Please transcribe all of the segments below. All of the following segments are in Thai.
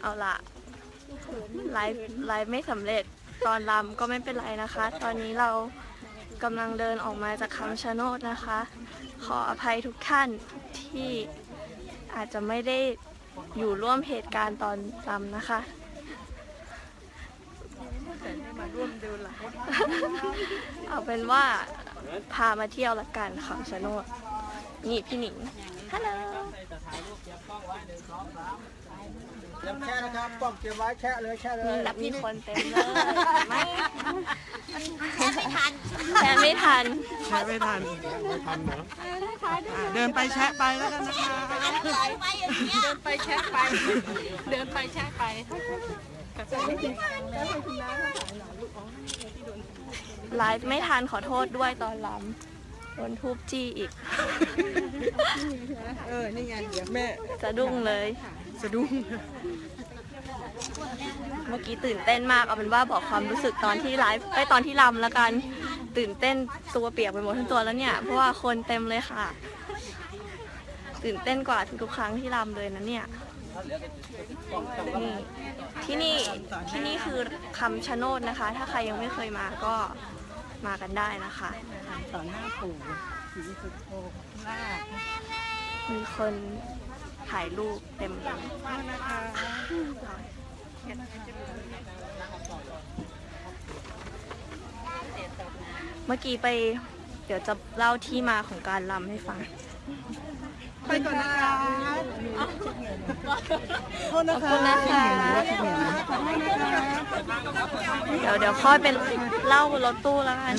เอาละไลฟ์ไลฟ์ไม่สำเร็จตอนรำก็ไม่เป็นไรนะคะ ตอนนี้เรากำลังเดินออกมาจากคำชะโนดนะคะ ขออภัยทุกท่านที่อาจจะไม่ได้อยู่ร่วมเหตุการณ์ตอนรำนะคะเอาเป็นว่าพามาเที่ยวละกันคำชะโนดนี่พี่หนิง ฮัลโหลเตรียมแช่นะครับป้องเตรียมไว้แช่เลยแช่เลยนี่มีคนเต็มเลยไม่แค่ไม่ทันแค่ไม่ทันแชะไม่ทันไม่ทันเหรออะเดินไปแชะไปแล้วกันนะคะเดินไปแช่ไป เดินไปแช่ไปไลฟ์ไม่ทันขอโทษด้วยตอนลำโดนทุบจี้อีก เออ นี่ไงเดี๋ยวแม่สะดุ้งเลย สะดุ้ง เมื่อกี้ตื่นเต้นมากเอาเป็นว่าบอกความรู้สึกตอนที่ไลฟ์ไอ้ยตอนที่ลำแล้วกัน ตื่นเต้นตัวเปียกไปหมดทั้งตัวแล้วเนี่ย เพราะว่าคนเต็มเลยค่ะ ตื่นเต้นกว่าทุกๆครั้งที่ลำเลยนะเนี่ย นี่ที่นี่ที่นี่คือคำชะโนดนะคะ ถ้าใครยังไม่เคยมาก็ มากันได้นะคะต่อหน้าปู่สีสุดโทลามีคนถ่ายรูปเต็มเลยนะคะเมื่อกี้ไปเดี๋ยวจะเล่าที่มาของการลำให้ฟัง ไปก่อนนะคะ โทษนะขอบคะคุณนะคะเดี๋ยวเดี๋ยวค่อยเป็นเล่าบนรถตู้แล้วกัน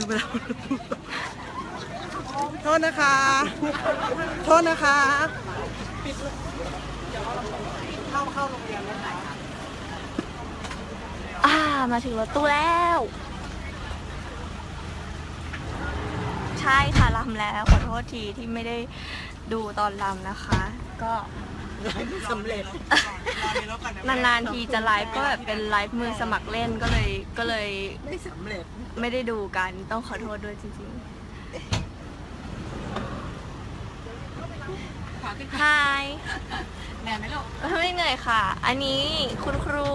โทษนะคะ โทษนะคะอ่ามาถึงรถตู้แล้ว ใช่ค่ะลำแล้ว ขอโทษทีที่ไม่ได้ดูตอนลำนะคะ ก็ สำเร็จ นานๆทีจะไลฟ์ก็แบบเป็นไลฟ์มือสมัครเล่นก็เลยก็เลยไม่สำเร็จ ไม่ได้ดูกันต้องขอโทษด้วยจริงๆ Hi แม่ไหมลูกไม่เหนื่อยค่ะ อันนี้คุณครู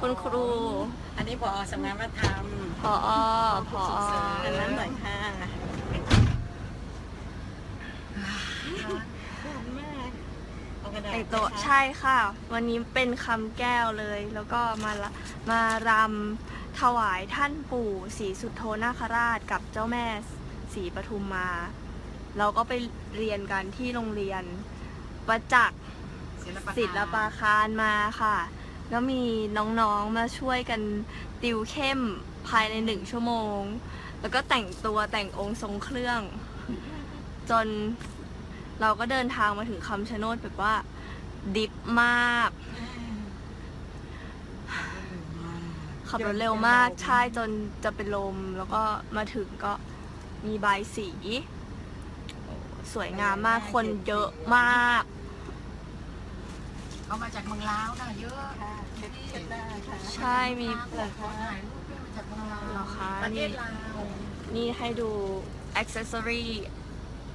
คุณครู อันนี้พอสำนักวัฒนธรรมพอพออันนั้นหน่อยค่ะ แต่งตัวใช่ค่ะ วันนี้เป็นคำแก้วเลย แล้วก็มาละมารำถวายท่านปู่ศรีสุโธนาคราชกับเจ้าแม่ศรีปทุมมา เราก็ไปเรียนกันที่โรงเรียนประจักษ์ศิลปาคารมาค่ะ แล้วมีน้องๆมาช่วยกันติวเข้มภายในหนึ่งชั่วโมง แล้วก็แต่งตัวแต่งองค์ทรงเครื่อง จน เราก็เดินทางมาถึงคำชะโนดแบบว่า ดิฟมาก ขับรถเร็วมากใช่จนจะเป็นลม แล้วก็มาถึงก็มีใบายสี สวยงามมากคนเยอะมาก เอามาจากเมืองลาวนะเยอะเด็ดเด็ดได้ค่ะใช่มีเปิดเขาถ่ายรูปมาจากเมืองลาวเหรอคะประเทนี่ศลาวนี่ให้ดูอ c เซสซอรี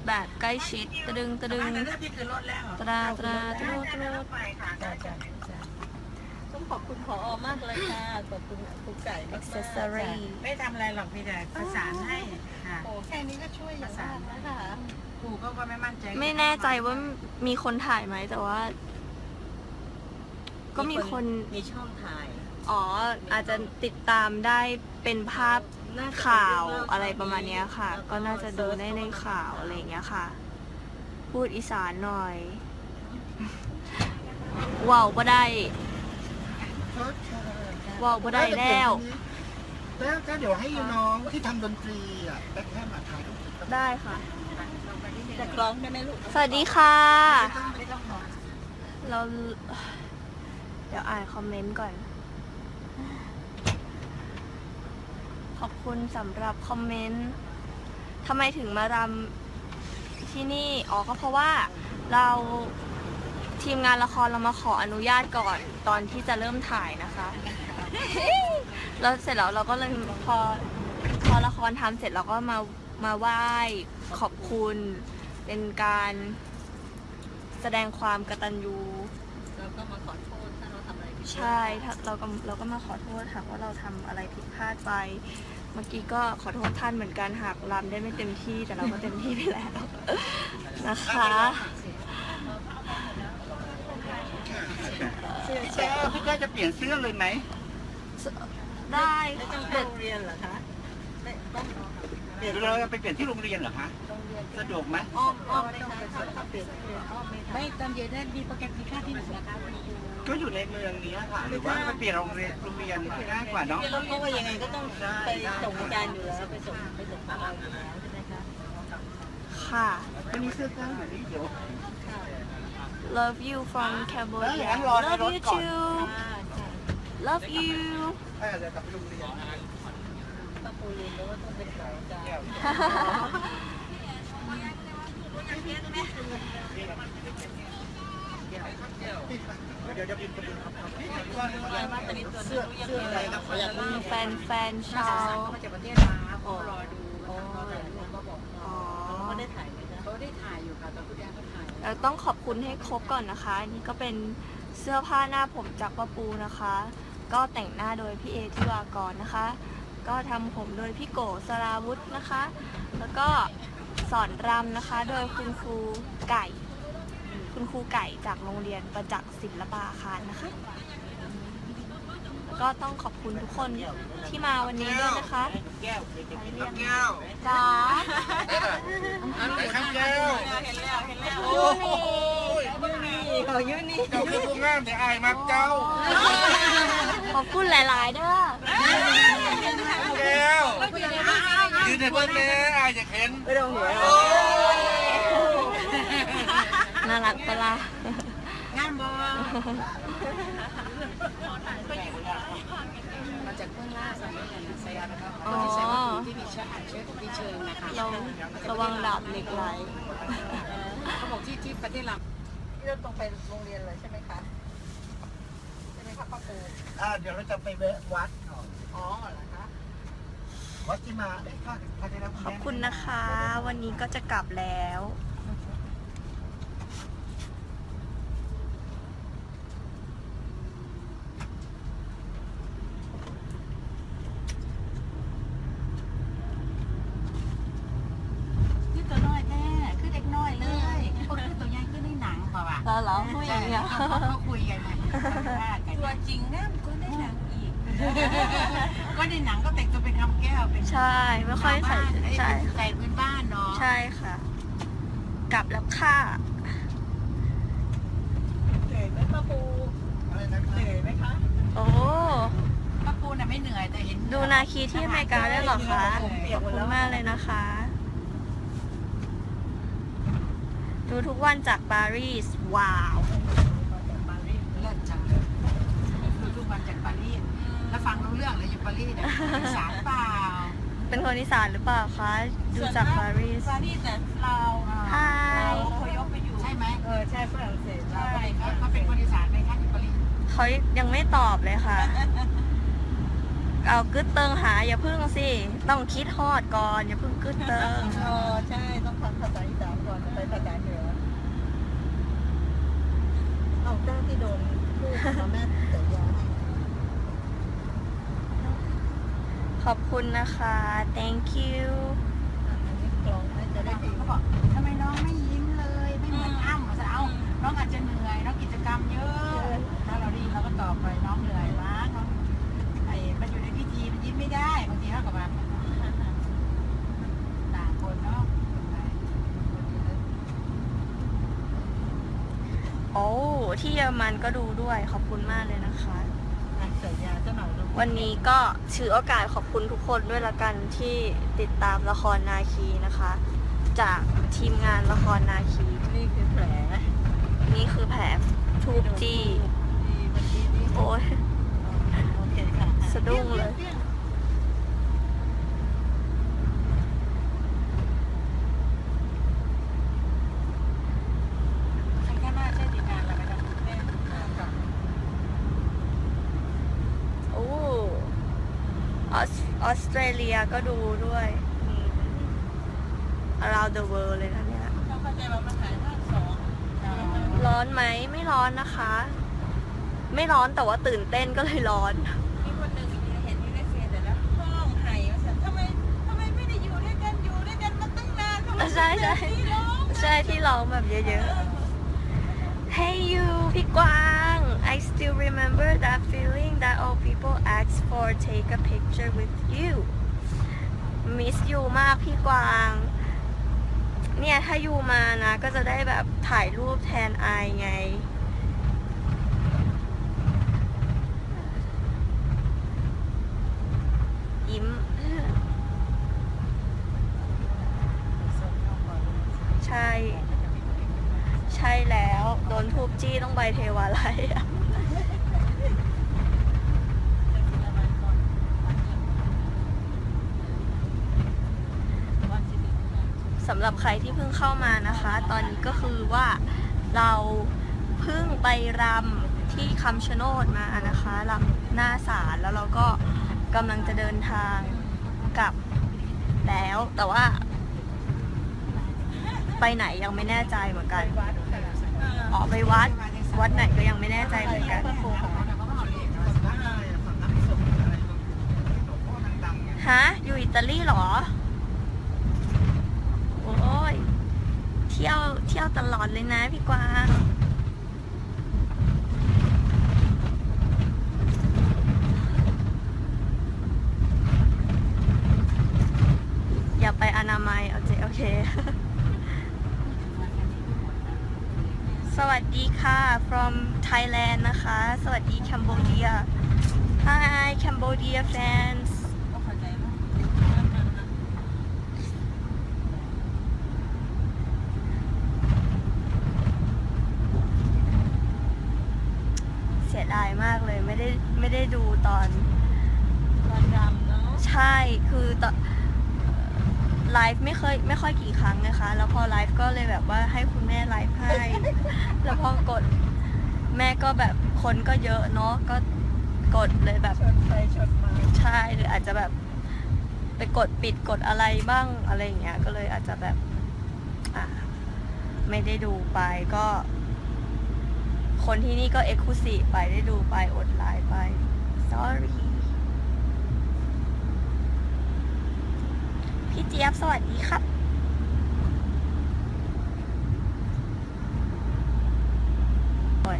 แบบใกล้ชิดตะดึงตะดึงอันนั้นพี่คือรถแล้วตราตราตราตราจ้าจ้าต้องขอบคุณพอมากเลยค่ะ ขอบคุณครูไก่อ c เซสซอรีไม่ทำอะไรหรอกพี่แต่ประสานให้ค่ะโอ้แค่นี้ก็ช่วยประสานนะคะครูก็ก็ไม่มั่นใจไม่แน่ใจว่ามีคนถ่ายไหมแต่ว่า ก็มีคนมีช่องถ่าย อ๋ออาจจะติดตามได้เป็นภาพ ข่าวอะไรประมาณเนี้ยค่ะ ก็น่าจะดูได้ในข่าวอะไรอย่างเงี้ยค่ะ พูดอีสานหน่อยว้าวก็ได้ว้าวก็ได้แล้ว แล้วก็เดี๋ยวให้น้องที่ทำดนตรีอะแบ็คแฮมมาถ่ายรูปกับได้ค่ะ จะกร้องได้ไหมลูกสวัสดีค่ะไม่ต้องบอกเรา เดี๋ยวอ่านคอมเมนต์ก่อน ข อบคุณสำหรับคอมเมนต์ทำไมถึงมารำที่นี่ อ๋อ ก็เพราะว่าเราทีมงานละครเรามาขออนุญาตก่อนตอนที่จะเริ่มถ่ายนะคะ แล้วเสร็จแล้วเราก็เลยพอพอละครทำเสร็จเราก็มามาไหว้ขอบคุณเป็นการแสดงความกตัญญูเราก็มาขอโทษถ้าเราทำอะไรผิดใช่ถ้าเราก็เราก็มาขอโทษหากว่าเราทำอะไรผิดพลาดไป เมื่อกี้ก็ขอโทษท่านเหมือนกันหากรำได้ไม่เต็มที่แต่เราก็เต็มที่ไปแล้วนะคะแก้วพี่แก้วจะเปลี่ยนเสื้อเลยไหมได้ไม่ต้องค่ะเข้าโรงเรียนเหรอคะไม่ต้องเปลี่ยนเราจะไปเปลี่ยนที่โรงเรียนเหรอคะโรงเรียนสะดวกไหมอ้อมอ้อมไม่ได้ถ้าถ้าเปลี่ยนเปลี่ยนอ้อมไม่ได้ไม่ตอนเย็นนั้นมีโปรแกรมมีค่าที่หนึ่งนะคะ ก็อยู่ในเมืองนี้ค่ะ หรือว่าไปเปลี่ยนโรงเรียนโรงเรียนง่ายกว่าเนาะเพราะว่ายังไงก็ต้องไปส่งอาจารย์อยู่แล้วไปส่งไปส่งอะไรอยู่แล้วใช่ไหมคะค่ะไม่มีเสื้อก้าวอยู่นี่เดี๋ยว love you from แล้วอย่าง Cambodia นั้นรอใน love รถ you ก่อน too อ่าใช่ love you ถ้าจะกลับไปโรงเรียนป้าปูเรียนแล้วว่าต้องเป็นสาวอาจารย์ เดี๋ยวจะบินไปดูครับเสื้อเสื้ออะไรครับอยากรู้มีแฟนแฟนชาวเขามาจากประเทศลาวเขารอดูอ๋อรอถ่ายรูปเขาบอกอ๋อเขาได้ถ่ายไหมคะเขาได้ถ่ายอยู่ค่ะตอนคุณแดงเขาถ่ายเราต้องขอบคุณให้ครบก่อนนะคะอันนี่ก็เป็นเสื้อผ้าหน้าผมจากป้าปูนะคะ ก็แต่งหน้าโดยพี่เอทิวากรนะคะ ก็ทำผมโดยพี่โกสราวุธนะคะ แล้วก็สอนรำนะคะ โดยคุณครูไก่ คุณครูไก่จากโรงเรียนประจักษ์ศิลปาคารนะคะ แล้วก็ต้องขอบคุณทุกคนที่มาวันนี้ด้วยนะคะแก้วเด็กๆครับแก้วจ้าครับแก้วเห็นแล้วเห็นแล้วโอ้ยนี่ขอยืนนี่เจ้าคือผู้งามแต่อายมักเจ้า ขอบคุณหลายๆเด้อแก้วยืนในเพื่อนแม่อายจะเห็นไม่ต้องหัว น่ารักปะล่ะงานบอมาจากเบื้องล่างสมัยนั้นนะไซอาร์นะครับคนที่ใส่วัตถุที่มีเชื้ออัดเชื้อที่เชิงนะคะเราระวังดาบเหล็กไหลเขาบอกที่ที่ประเทศลาวที่เราต้องไปโรงเรียนเลยใช่ไหมคะใช่ไหมคะป้าปูอ่าเดี๋ยวเราจะไปแวะวัดก่อนอ๋อเหรอคะวัดที่มาได้ค่ะพาได้แล้วขอบคุณนะคะ วันนี้ก็จะกลับแล้ว คือตัวน้อยแท้คือเด็กน้อยเลยคนคือตัวใหญ่คือในหนังเปล่าวะ แล้วเหรอพูดอย่างเงี้ย เขาคุยกันไงตัวจริงนะก็ได้หนังอีก ก็ในหนังก็แต่งตัวเป็นคำแก้วเป็น ใช่ ไม่ค่อยใส่ใช่ ใส่พื้นบ้านเนาะ ใช่ค่ะ กลับแล้วค่ะเหนื่อยไหมป้าปูอะไรนะครับเหนื่อยไหมคะโอ้ป้าปูน่ะไม่เหนื่อยแต่เห็นดูนาคีที่อเมริกาได้เหรอคะขอบคุณมากเลยนะคะ ดูทุกวันจากปารีสว้าวปารีสเลิศจังเลยดูทุกวันจากปารีสแล้วฟังรู้เรื่องเลยอยู่ปารีสเนี่ยอีสานเปล่า เป็นคนอีสานหรือเปล่าคะ ดูจากปารีส ปารีสแต่เราฮาเรายพยพไปอยู่ใช่ไหมเออใช่ฝรั่งเศสเราใช่ก็ไปเขาเขาเป็นคนอีสานไหมคะอยู่ปารีสเขายังไม่ตอบเลยค่ะ เอากึดเติงหาอย่าพึ่งสิ ต้องคิดฮอดก่อนอย่าพึ่งกึดเติง เออใช่ต้องฟังภาษาอีสานก่อนจะไปภาษาเหนือเอาเจ้าที่โดนพูดมาแม่แต่ยา ขอบคุณนะคะ thank you อันนี้กลองน่าจะได้ดีเขาบอกทำไมน้องไม่ยิ้มเลย ไม่เหมือนอ้ำจะเอาน้องอาจจะเหนื่อยน้องกิจกรรมเยอะ ถ้าเราดีเราก็ตอบไปน้องเหนื่อยมากน้องไอ้มันอยู่ในพิธีมันยิ้มไม่ได้บางทีเขากับแบบต่างคนเนาะ โอ้ที่เยอรมันก็ดูด้วยขอบคุณมากเลยนะคะ วันนี้ก็ถือโอกาสขอบคุณทุกคนด้วยละกันที่ติดตามละครนาคีนะคะ จากทีมงานละครนาคี นี่คือแผลนี่คือแผลทูบจี้ดีเมื่อกี้นี่โอ้ยโอเคค่ะสะดุ้งเลย ฉันแค่น่าใช่ทีมงานเราไม่ต้องแม่กับ โอ้ ออสออสเตรเลียก็ดูด้วยนี่ around the world เลยนะเนี่ย เขาเข้าใจว่ามันถ่ายภาคสองรอนไหมไม่ร้อนนะคะ ไม่ร้อนแต่ว่าตื่นเต้นก็เลยร้อน มีคนหนึ่งเห็นที่ในเฟซแต่ละห้องไห้ว่าทำไมทำไมไม่ได้อยู่ด้วยกันอยู่ด้วยกันมาตั้งนานทำไมใช่ใช่ไม่ร้องใช่ที่ร้องแบบเยอะๆ Hey you พี่กวาง I still remember that feeling that all people ask for take a picture with you miss you มากพี่กวาง เนี่ย ถ้ายูมานะ ก็จะได้แบบถ่ายรูปแทนไอไง ยิ้ม ใช่ ใช่แล้ว โดนทูบจี้ต้องใบเทวาลัยอะ สำ หรับใครที่เพิ่งเข้ามานะคะ ตอนนี้ก็คือว่าเราเพิ่งไปรำที่คำชะโนดมานะคะรำหน้าศาลแล้วเราก็กำลังจะเดินทางกลับแล้ว แต่ว่า ไปไหนยังไม่แน่ใจเหมือนกันออกไปวัดวัดไหนก็ยังไม่แน่ใจเหมือนกันฮะอยู่อิตาลีเหรอ โอ้ย เที่ ยวเที่ยวตลอดเลยนะพี่กวางอย่าไปอนามัยโอเคโอเค สวัสดีค่ะ from Thailand นะคะ สวัสดี Cambodia Hi Cambodia fans เสียดายมากเลย ไม่ได้ไม่ได้ดูตอนตอนรำเนาะใช่คือตอนไลฟ์ไม่เคยไม่ค่อยกี่ครั้งนะคะ แล้วพอไลฟ์ก็เลยแบบว่าให้คุณแม่ไลฟ์ให้ แล้วพอกดแม่ก็แบบคนก็เยอะเนาะก็กดเลยแบบชนไปชนมาใช่หรืออาจจะแบบ ไปกดปิดกดอะไรบ้างอะไรอย่างเงี้ยก็เลยอาจจะแบบอะไม่ได้ดูไปก็ คนที่นี่ก็เอ็กซ์คลูซีฟไปได้ดูไปอดไลน์ไป sorry พี่เจี๊ยบสวัสดีครับโอ้ย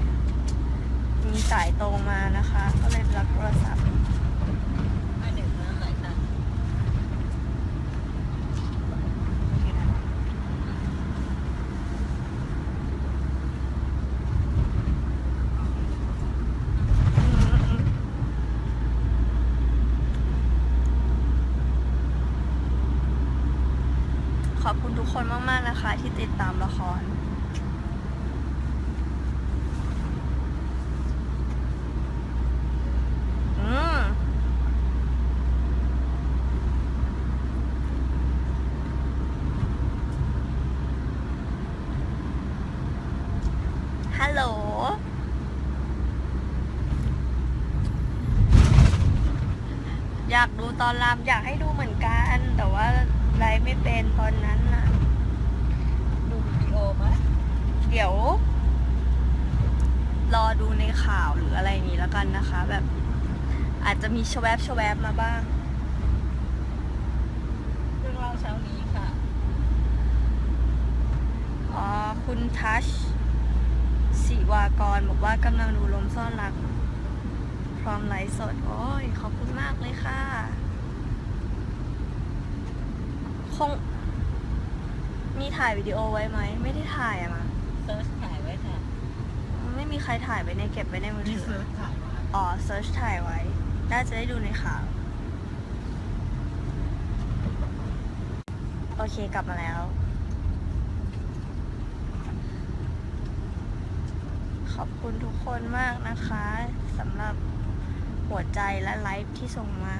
มีสายตรงมานะคะ ก็เลยรับโทรศัพท์ อันหนึ่งนะหลายครั้ง ขอบ คนมากๆนะคะ ที่ติดตามละคร อืม ฮัลโหล อยากดูตอนรำอยากให้ดูเหมือนกัน แต่ว่าไลฟ์ไม่เป็นตอนนั้นน่ะ ดูวิดีโอไหม เดี๋ยว รอดูในข่าวหรืออะไรนี้แล้วกันนะคะ แบบ อาจจะมีชวบชวบมาบ้างเรื่องเล่าเช้านี้ค่ะอ๋อคุณทัชศิวากรบอกว่ากำลังดูลมซ่อนรัก พร้อมไลฟ์สด โอ้ย ขอบคุณมากเลยค่ะ คง มีถ่ายวิดีโอไว้ไหม ไม่ได้ถ่ายอะมา เซิร์ชถ่ายไว้ค่ะไม่มีใครถ่ายไว้ในเก็บไว้ในมือถืออ๋อเซิร์ชถ่ายไว้ น่าจะได้ดูในข่าว โอเคกลับมาแล้ว ขอบคุณทุกคนมากนะคะสำหรับหัวใจและไลฟ์ที่ส่งมา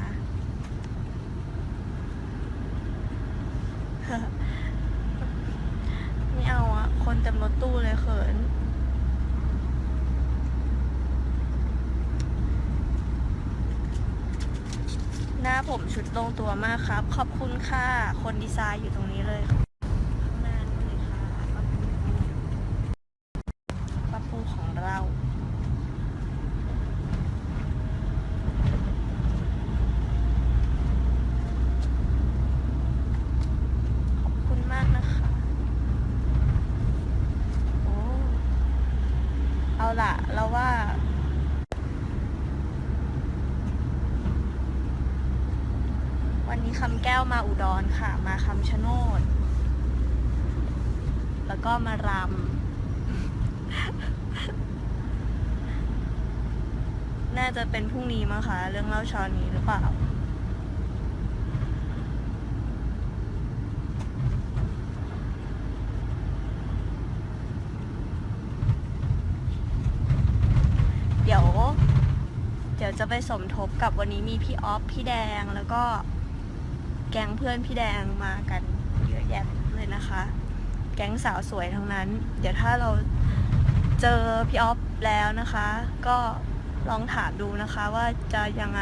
ไม่เอาอะ คนเต็มรถตู้เลยเขิน หน้าผมชุดลงตัวมากครับ ขอบคุณค่ะ คนดีไซน์อยู่ตรงนี้เลยข้างหน้านี่เลยค่ะปั๊บ ล่ะ เราว่า วันนี้คำแก้ว มาอุดรค่ะ มาคำชะโนด แล้วก็มารำ น่าจะเป็นพรุ่งนี้มั้งคะ เรื่องเล่าช้านี้หรือเปล่า เดี๋ยว เดี๋ยวจะไปสมทบกับวันนี้มีพี่ออฟ พี่แดงแล้วก็ แก๊งเพื่อนพี่แดงมากันเยอะแยะเลยนะคะ แก๊งสาวสวยทั้งนั้น เดี๋ยวถ้าเราเจอพี่ออฟแล้วนะคะ ก็ลองถามดูนะคะว่าจะยังไง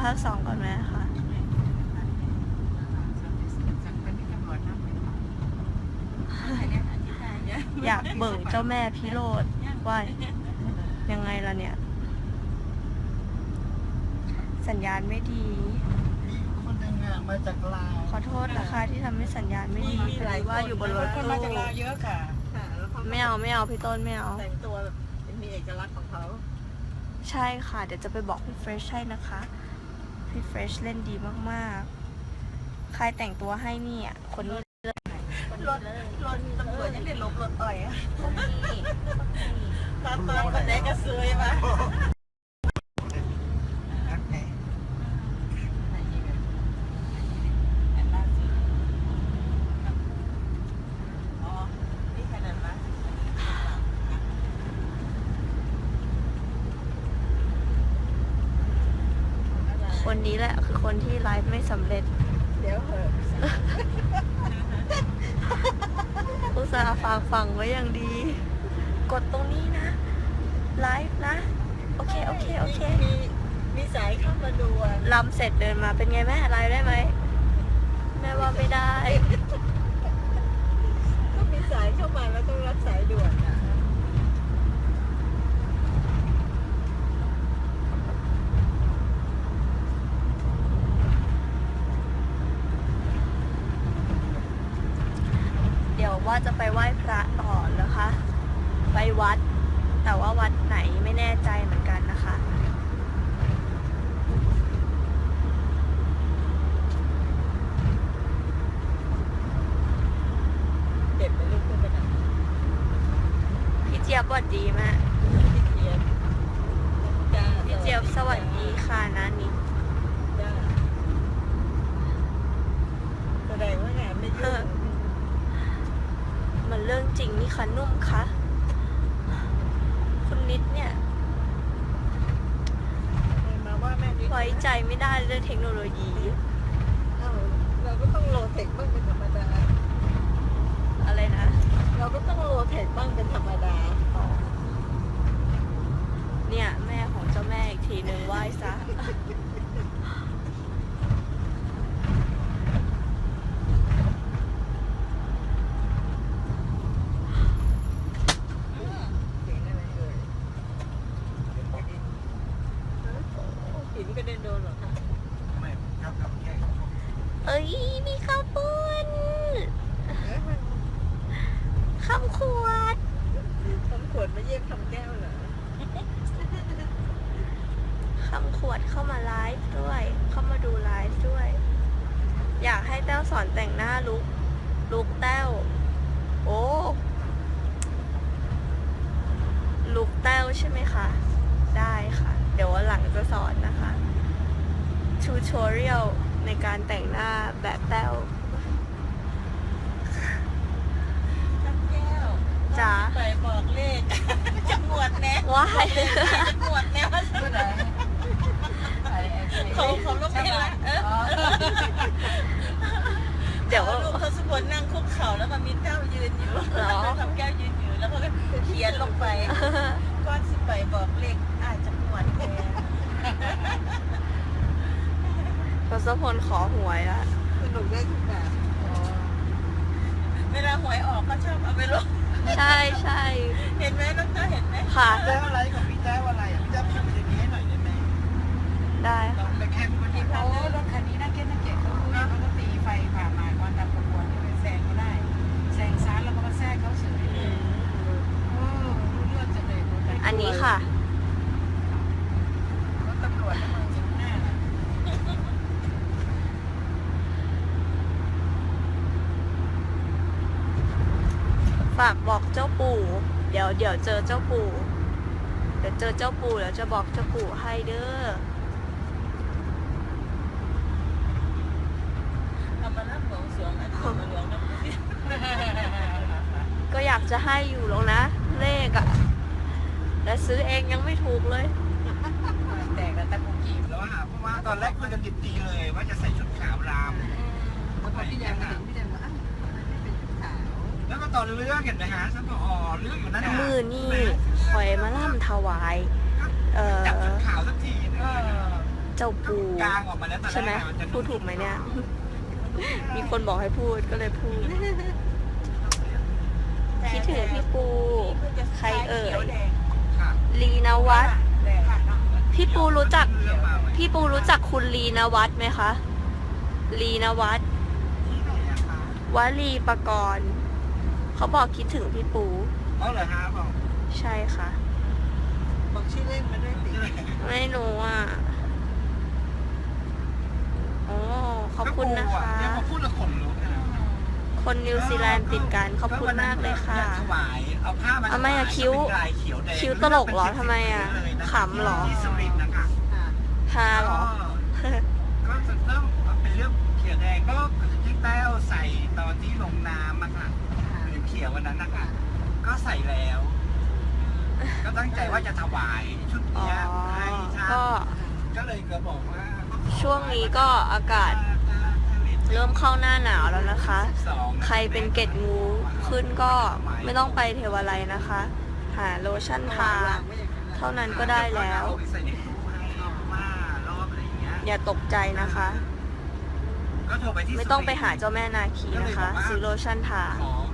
ภาคสองก่อนไหมคะอยากเบิกเจ้าแม่พิโรธว่ายังไงล่ะเนี่ย สัญญาณไม่ดีมีคนหนึ่งอะมาจากลาวขอโทษนะคะที่ทำให้สัญญาณไม่ดีพอดีว่าอยู่บนรถคนตู้มาจากลาวเยอะค่ะค่ะแล้วเขาไม่เอาไม่เอาพี่ต้นไม่เอาแต่งตัวแบบมีเอกลักษณ์ของเขา ใช่ค่ะ เดี๋ยวจะไปบอกพี่เฟรชให้นะคะ พี่เฟรชเล่นดีมากๆ ใครแต่งตัวให้เนี่ยคนนี้เลยรถรถตำรวจยังได้ลบรถอ่อยอะคนนี้ตอนตอนคนไหนก็ซื้อมา อ๋อ นี่แค่นั้นปะ คนนี้แหละคือคนที่ไลฟ์ไม่สำเร็จ เดี๋ยวเหอะอุตส่าห์ฝากฝังไว้อย่างดี กดตรงนี้นะ ไลฟ์นะ โอเค โอเค โอเค มีมีสายเข้ามาดูอะลำเสร็จเดินมาเป็นไงแม่ไลฟ์ได้ไหม แม่ว่าไม่ได้ ก็มีสายเข้ามาแล้วต้องรับสายด่วนอะ เดี๋ยวว่า จะไปไหว้พระต่อนะคะ ไปวัด แต่ว่าวัดไหนไม่แน่ใจเหมือนกันนะคะเก็บไปลูกขึ้นไปไหนพี่เจี๊ยบสวัสดีแม่พี่เจี๊ยบจ้าพี่เจี๊ยบสวัสดีค่ะนานิดจ้าแสดงว่างานไม่เอยุ่องมัน เรื่องจริงนี่คะนุ่มคะคุณนิดเนี่ยมาว่าแม่นิดไว้ใจไม่ได้เรื่องเทคโนโลยีเอ้าเราก็ต้องโลเทคบ้างเป็นธรรมดา อะไรนะ เราก็ต้องโลเทคบ้างเป็นธรรมดาอ๋อเนี่ย แม่ของเจ้าแม่อีกทีหนึ่งไหว้ซะ ไปเดินโดนหรอคะ ทูทอเรียลในการแต่งหน้าแบบแต้วคำแก้วจ๋าไปบอกเลขจะหมวดแน่ว้ายจะหมวดแน่ว่าพูดอะไรอะไรไอ้เขาเขาลงเพลงละเอออ๋อเดี๋ยวลูกเขาสมบูรนั่งคุกเข่าแล้วมันมีแก้วยืนอยู่เหรอคำแก้วยืนอยู่แล้วเขาก็เขียนลงไปก้อนสิไปบอกเลขอาจจะหมวดแน่ ทศพลขอหวยละสนุกได้ทุกแบบเวลาหวยออกก็ชอบเอาไปลงใช่ใช่เห็นไหมน้องเจ้าเห็นไหมค่ะแจ้วอะไรของพี่แจ้วอะไรอะพี่แจ้วพิมพ์ไปในนี้ให้หน่อยได้ไหมได้ลองไปแค่พี่วันนี้โอ้รถคันนี้น่าเก็ตน่าเก็ตเขารู้นะเขาก็ตีไฟผ่ามาก่อนตามขบวนที่ไปแซงเขาได้แซงซ้ายแล้วมันก็แทรกเขาเฉยเลยเออรู้เรื่องจังเลยรถไฟอันนี้ค่ะ รถตำรวจในเมืองสิงห์หน้าน่ะ ฝากบอกเจ้าปู่ เดี๋ยวเดี๋ยวเจอเจ้าปู่ เดี๋ยวเจอเจ้าปู่เดี๋ยวจะบอกเจ้าปู่ให้เด้อทำมานับหลวงสวงอันนี้มาหลวงน้ำพี่ก็อยากจะให้อยู่แล้วนะ เลขอะแต่ซื้อเองยังไม่ถูกเลยแตกแล้วตะกุกีบแล้วอะเพราะว่าตอนแรกคุยกันดิบดีเลย ว่าจะใส่ชุดขาวรามแล้วพอพี่แดงมาถึงพี่แดงว่าอ้าวทำไมไม่เป็นขาว แล้วก็ตอนเลือกเห็นไหมฮะฉันบอกอ๋อเลือกอยู่นั่นน่ะมือนี่คอยมาล่ำถวาย เอ่จับชุอดขาวสักทีนึงเจ้าปู่กลางออกมาแล้วตอนแรกใช่ไหมอะนจะพูดถูกไหมเนี่ย มีคนบอกให้พูดก็เลยพูด คิดถึงพี่ปู ใครเอ่ยค่ะลีนวัฒน์แดงเนาะพี่ปูรู้จักเลือกมาไหมพี่ปูรู้จักคุณลีนวัฒน์ไหมคะ ลีนวัฒน์ที่ไหนอะคะวลีปกรณ์ เขาบอกคิดถึงพี่ปู อ๋อเหรอฮะบอกใช่ค่ะ บอกชื่อเล่นมาด้วยสิไม่รู้อะโอ้ขอบคุณนะก็คะปูอเนี่ยพอพูดแล้วขนลุกนะคนนิวซีแลนด์ติดกัน ขอบคุณมากเลยค่ะอยากถวายเอาผ้ามาเอาไม่อะถวายคิ้วเป็นลายเขียวแดงคิ้วตลกเหรอทำไมอะเลยนขำเหรอ ที่สุรินทร์นะคะฮาเหรอ ก็จะเริ่มเป็นเรื่องเขียวแดงก็ที่แต้วใส่ตอนที่ลงน้ำอะค่ะ หรือเขียววันนั้นนะคะก็ใส่แล้ว ก็ตั้งใจว่าจะถวายชุดอ๋อ เนี้ยให้ท่านก็ก็เลยก็บอกว่าช่วงนี้ก็อากาศเริ่มเข้าหน้าหนาวแล้วนะคะใครเป็นเกล็ดงูขึ้นก็ไม่ต้องไปเทวาลัยนะคะ หาโลชั่นทา เท่านั้นก็ได้แล้ว เอาไปใส่ในตู้ให้ว่ารอบอะไรอย่างเงี้ยอย่าตกใจนะคะ ก็โทรไปที่ไม่ต้องไปหาเจ้าแม่นาคีนะคะ ซื้อโลชั่นทา ขอ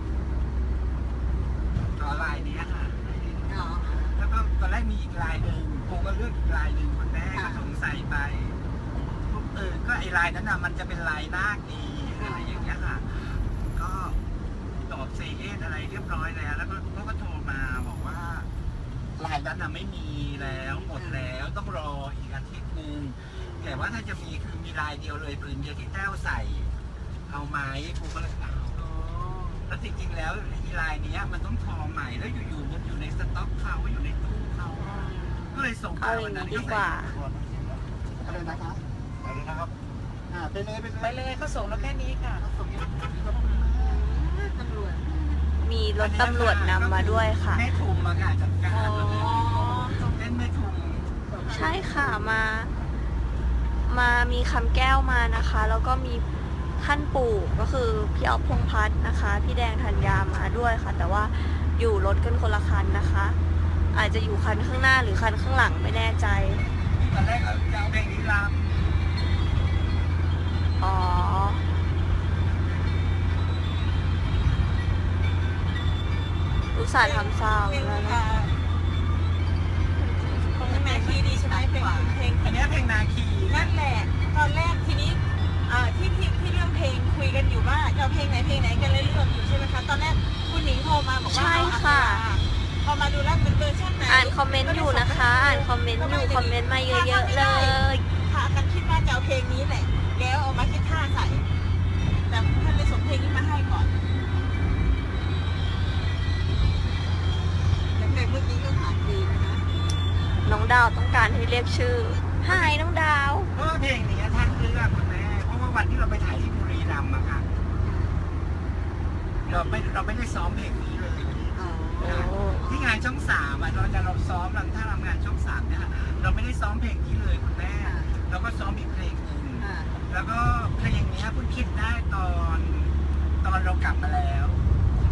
ขอลายเนี้ยค่ะแล้วก็ตอนแรกมีอีกลายหนึ่งปูก็เลือกอีกลายหนึ่งคนแม่ก็สงสัยไปปุ๊บเออก็ไอ้ลายนั้นน่ะมันจะเป็นลายนาคดีอะไรอย่างเงี้ยค่ะ ก็ตอบเซเยสอะไรเรียบร้อยแล้ว แล้วก็เขาก็โทรมาบอกว่าลายนั้นน่ะไม่มีแล้วหมดแล้วต้องรออีกอาทิตย์หนึงแต่ว่าถ้าจะมีคือมีลายเดียวเลยผืนเดียวที่แต้วใส่ เอาไหมปูก็เลย แล้วจริงๆแล้วอีลายเนี้ยมันต้องทอใหม่แล้วอยู่ๆมันอยู่ในสต็อกเขาอยู่ในตู้เขาก็เลยส่งเอาอย่างนี้ดีกว่า อะไรนะครับอะไรนะครับอ่าไปเลยไปเลยไปเลยเขาส่งเราแค่นี้ค่ะตำรวจมีรถตำรวจนำมาด้วยค่ะ แม่ทุมมาค่ะจัดการเล่นแม่ทุมใช่ค่ะมา มามีคำแก้วมานะคะ แล้วก็มี ท่านปู่ก็คือพี่อ๊อฟพงษ์พัฒน์นะคะ พี่แดงธัญญามาด้วยค่ะ แต่ว่าอยู่รถกันคนละคันนะคะ อาจจะอยู่คันข้างหน้าหรือคันข้างหลังไม่แน่ใจตอนแรกเอาจะเอาเพลงนี้รำอ๋ออุตส่าห์ทำซาวด์เพลงแล้วนะค่ะของแม่คีดีใช่ไหมเพลงเพลงอันเนี้ยเพลงนาคีนั่นแหละตอนแรกทีนี้อ่าที่ คุยกันอยู่ว่าจะเอาเพลงไหนเพลงไหนกันเลยเลือกอยู่ใช่ไหมคะตอนแรกคุณหนิงโทรมาบอกว่าใช่ค่ะพอมาดูแล้วเป็นเวอร์ชันไหนอ่านคอมเมนต์อยู่นะคะ อ่านคอมเมนต์อยู่คอมเมนต์มาเยอะๆเลยพากันคิดว่าจะเอาเพลงนี้แหละแล้วเอามาคิดท่าใส่แต่ท่านเลยส่งเพลงนี้มาให้ก่อนแต่เพลงเมื่อกี้ก็ผ่านดีนะคะ น้องดาวต้องการให้เรียกชื่อหายน้องดาว เพราะว่าเพลงนี้ท่านเลือกคุณแม่เพราะว่าวันที่เราไปถ่ายที่บุ รีรัมย์อะค่ะ เราไม่เราไม่ได้ซ้อมเพลงนี้เลยอ๋อที่งานช่องสามอะเราจะเราซ้อมเราถ้าทำงานช่องสามเนี่ยค่ะเราไม่ได้ซ้อมเพลงนี้เลยคุณแม่เราก็ซ้อมอีกเพลงหนึ่งอ่าแล้วก็เพลงเนี้ยเพิ่งคิดได้ตอนตอนเรากลับมาแล้ว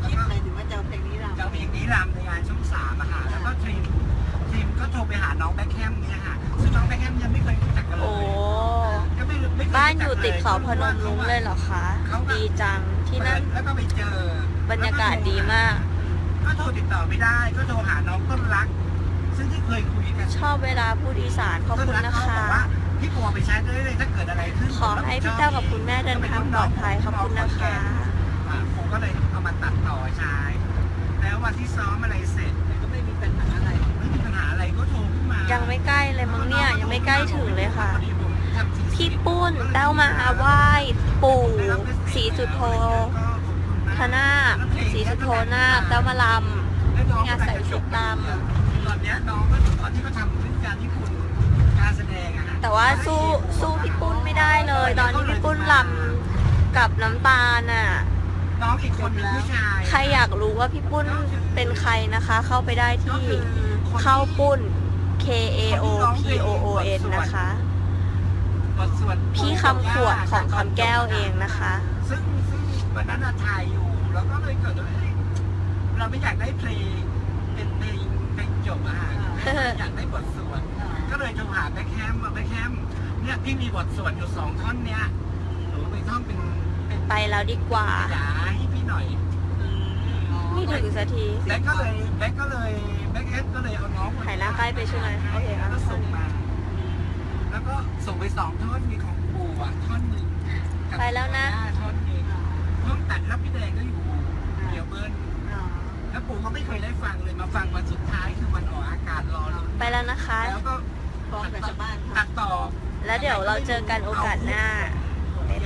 แล้วคิดก็เลยถึงว่าจะเอาเพลงนี้รำจะเอาเพลงนี้รำในงานช่องสามอะค่ะแล้วก็ทรีม ทรีมก็โทรไปหาน้องแบ็คแฮมเนี่ยค่ะซึ่งน้องแบ็คแฮมยังไม่เคยรู้จักกันเลโอ้ ยก็ไม่รู้ไม่เคบ้านรู้อจักยู่ติดเขาพนมรุ้งเลยเหรอคะ ดีจังที่นั่นแล้วก็ไปเจอ บรรยากาศดีมาก ก็โทรติดต่อไม่ได้ ก็โทรหาน้องต้นรัก ซึ่งที่เคยคุยกันชอบเวลาพูดอีสานขอบคุณต้รันะกเขาคะ บอกว่าพี่ปัวไปใช้ได้เลยถ้าเกิดอะไรขึ้นขอให้พี่เต้ากับคุณแม่เดินทางปลอดภัยขอบคุณนะคะ อ่าผมก็เลยเอามาตัดต่อใช้ แล้ววันที่ซ้อมอะไรเสร็จก็ไม่มีปัญหาอะไร ยัยังไม่ใกล้เลยมั้งเนี่ย ยังไม่ใกล้ถึงเลยค่ะ พี่ปุ้นเต้ามาไหว้ปู่สีสุโธธนาคสีสุโธนาคเต้ามาลำงานใส่ชุดดำตอนเนี้ยน้องก็ตอนที่เขาทำเรื่องการญี่ปุ่นการแสดงอะฮะแต่ว่าสู้สู้พี่ปุ้นไม่ได้เลย ตอนที่พี่ปุ้นลำกับน้ำตาลน่ะน้องอีกคนเป็นผู้ชายใครอยากรู้ว่าพี่ปุ้นเป็นใครนะคะ เข้าไปได้ก็ที่คือคนที่เข้าปุ้น K A O P O O N นะคะบทสวดพี่คำขวดของคำแก้วเองนะคะ ซึ่งซึ่งวันนั้นอะถ่ายอยู่ แล้วก็เลยเกิดว่าเอ้ยเราไม่อยากได้เพลงเป็นเพลงเพลงจบอะฮะอยากได้บทสวดก็เลยโทรหาแบ็คแฮมว่าแบ็คแฮมเนี่ยพี่มีบทสวดอยู่สองท่อนเนี้ยหนูไปท่องเป็นเป็นไปแล้วดีกว่าจ๋าให้พี่หน่อย ไม่ถึงสักทีแบ็คก็เลยแบ็คก็เลยแบ็คแฮมก็เลยเอาน้องถ่ายหน้าใกล้ไปใช่ไหมโอเคครับแล้วก็ส่งมา แล้วก็ส่งไปสองท่อนมีของปู่อะท่อนหนึ่งกับไปแล้วนะ ท่อนหนึ่งห้องตัดรับพี่แดงก็อยู่เดียวเบิ้ลแล้วปู่ก็ไม่เคยได้ฟังเลยมาฟังวันสุดท้ายคือวันออกอากาศรอลุ้นไปแล้วนะคะแล้วก็ฟ้องกับชาวบ้านตัดต่อแล้วเดี๋ยวเราเจอกันโอกาสหน้าเ